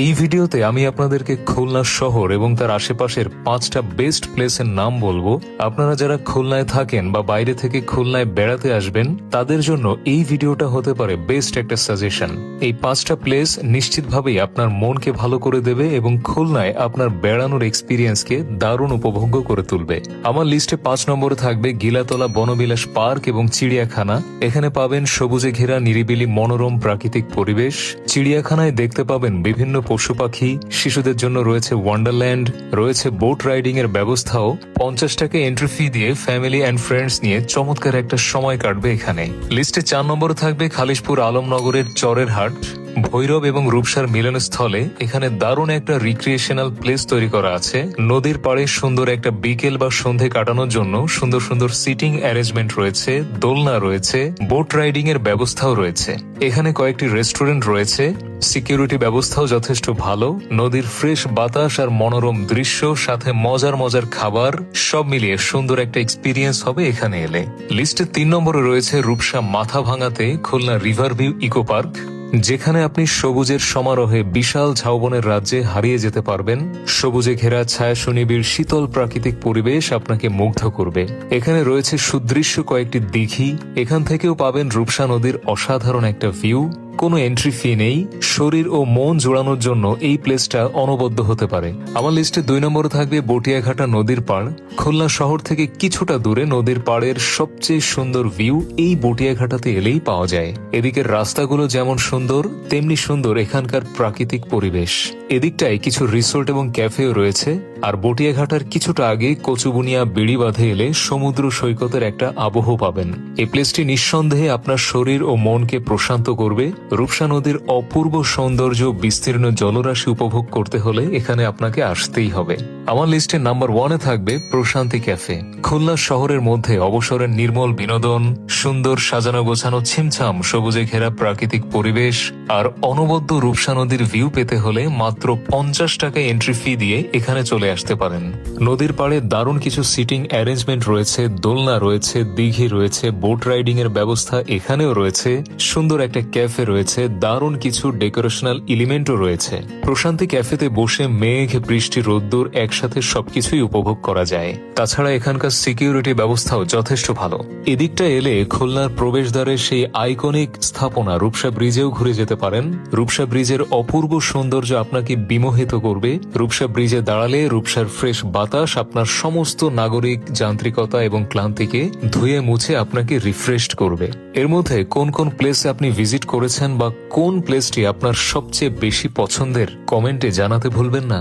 এই ভিডিওতে আমি আপনাদেরকে খুলনা শহর এবং তার আশেপাশের পাঁচটা বেস্ট প্লেসের নাম বলব। আপনারা যারা খুলনায় থাকেন বা বাইরে থেকে খুলনায় বেড়াতে আসবেন, তাদের জন্য এই ভিডিওটা হতে পারে বেস্ট একটা সাজেশন এই পাঁচটা প্লেস নিশ্চিতভাবেই আপনার মনকে ভালো করে দেবে এবং খুলনায় আপনার বেড়ানোর এক্সপিরিয়েন্সকে দারুণ উপভোগ্য করে তুলবে। আমার লিস্টে পাঁচ নম্বরে থাকবে গিলাতলা বনবিলাস পার্ক এবং চিড়িয়াখানা। এখানে পাবেন সবুজে ঘেরা নিরিবিলি মনোরম প্রাকৃতিক পরিবেশ। চিড়িয়াখানায় দেখতে পাবেন বিভিন্ন পশু পাখি শিশুদের জন্য রয়েছে ওয়ান্ডারল্যান্ড রয়েছে বোট রাইডিং এর ব্যবস্থাও। পঞ্চাশ টাকা এন্ট্রি ফি দিয়ে ফ্যামিলি অ্যান্ড ফ্রেন্ডস নিয়ে চমৎকার একটা সময় কাটবে এখানে। লিস্টে চার নম্বরে থাকবে খালিশপুর আলমনগরের চরের হাট ভৈরব এবং রূপসার মিলনস্থলে। এখানে দারুণ একটা রিক্রিয়েশনাল প্লেস তৈরি করা আছে। নদীর পাড়ে সুন্দর একটা বিকেল বা সন্ধে কাটানোর জন্য সুন্দর সুন্দর সিটিং অ্যারেঞ্জমেন্ট রয়েছে, দোলনা রয়েছে বোট রাইডিং এর ব্যবস্থাও রয়েছে। এখানে কয়েকটি রেস্টুরেন্ট রয়েছে। সিকিউরিটি ব্যবস্থাও যথেষ্ট ভালো। নদীর ফ্রেশ বাতাস আর মনোরম দৃশ্য, সাথে মজার মজার খাবার সব মিলিয়ে সুন্দর একটা এক্সপিরিয়েন্স হবে এখানে এলে। লিস্টে তিন নম্বরে রয়েছে রূপসা মাথা ভাঙাতে Khulna river view eco park যেখানে আপনি সবুজের সমারোহে বিশাল ঝাউবনের রাজ্যে হারিয়ে যেতে পারবেন। সবুজে ঘেরা ছায়া সুনিবিড় শীতল প্রাকৃতিক পরিবেশ আপনাকে মুগ্ধ করবে। এখানে রয়েছে সুদৃশ্য কয়েকটি দিঘি, এখান থেকেও পাবেন রূপসা নদীর অসাধারণ একটা ভিউ কোনো এন্ট্রি ফি নেই, শরীর ও মন জোড়ানোর জন্য এই প্লেসটা অনবদ্য হতে পারে। আমার লিস্টে দুই নম্বরে থাকবে বটিয়াঘাটা নদীর পাড়। খুলনা শহর থেকে কিছুটা দূরে নদীর পাড়ের সবচেয়ে সুন্দর ভিউ এই বটিয়াঘাটাতে এলেই পাওয়া যায়। এদিকের রাস্তাগুলো যেমন সুন্দর, তেমনি সুন্দর এখানকার প্রাকৃতিক পরিবেশ। এদিকটায় কিছু রিসোর্ট এবং ক্যাফেও রয়েছে, আর বটিয়াঘাটার কিছুটা আগে কচুবুনিয়া বিড়ি বাঁধে এলে সমুদ্র সৈকতের একটা আবহ পাবেন। এই প্লেসটি নিঃসন্দেহে আপনার শরীর ও মনকে প্রশান্ত করবে রূপসা নদীর অপূর্ব সৌন্দর্য বিস্তীর্ণ জলরাশি উপভোগ করতে হলে এখানে আপনাকে আসতেই হবে। আমার লিস্টে নাম্বার ওয়ানে থাকবে প্রশান্তি ক্যাফে। খুলনা শহরের মধ্যে অবসরের নির্মল বিনোদন, সুন্দর সাজানো গোছানো ছিমছাম, সবুজে ঘেরা প্রাকৃতিক পরিবেশ, আর অনবদ্য রূপসা নদীর ভিউ পেতে হলে মাত্র পঞ্চাশ টাকা এন্ট্রি ফি দিয়ে এখানে চলে আসতে পারেন। নদীর পাড়ে দারুণ কিছু সিটিং অ্যারেঞ্জমেন্ট রয়েছে, দোলনা রয়েছে, দিঘি রয়েছে বোট রাইডিং এর ব্যবস্থা এখানেও রয়েছে, সুন্দর একটা ক্যাফে রয়েছে, দারুণ কিছু ডেকোরেশনাল এলিমেন্টও রয়েছে। প্রশান্তি ক্যাফেতে বসে মেঘ, বৃষ্টি, রোদ্দুর একসাথে সবকিছুই উপভোগ করা যায়। তাছাড়া এখানকার সিকিউরিটি ব্যবস্থাও যথেষ্ট ভালো। এদিকটা এলে খুলনার প্রবেশদ্বারে সেই আইকনিক স্থাপনা রূপসা ব্রিজেও ঘুরে যেতে পারেন। রূপসা ব্রিজের অপূর্ব সৌন্দর্য আপনাকে বিমোহিত করবে। রূপসা ব্রিজে দাঁড়ালে রূপসার ফ্রেশ বাতাস আপনার সমস্ত নাগরিক, যান্ত্রিকতা এবং ক্লান্তিকে ধুয়ে মুছে আপনাকে রিফ্রেশড করবে। এর মধ্যে কোন কোন প্লেসে আপনি ভিজিট করেছেন বা কোন প্লেসটি আপনার সবচেয়ে বেশি পছন্দের কমেন্টে জানাতে ভুলবেন না।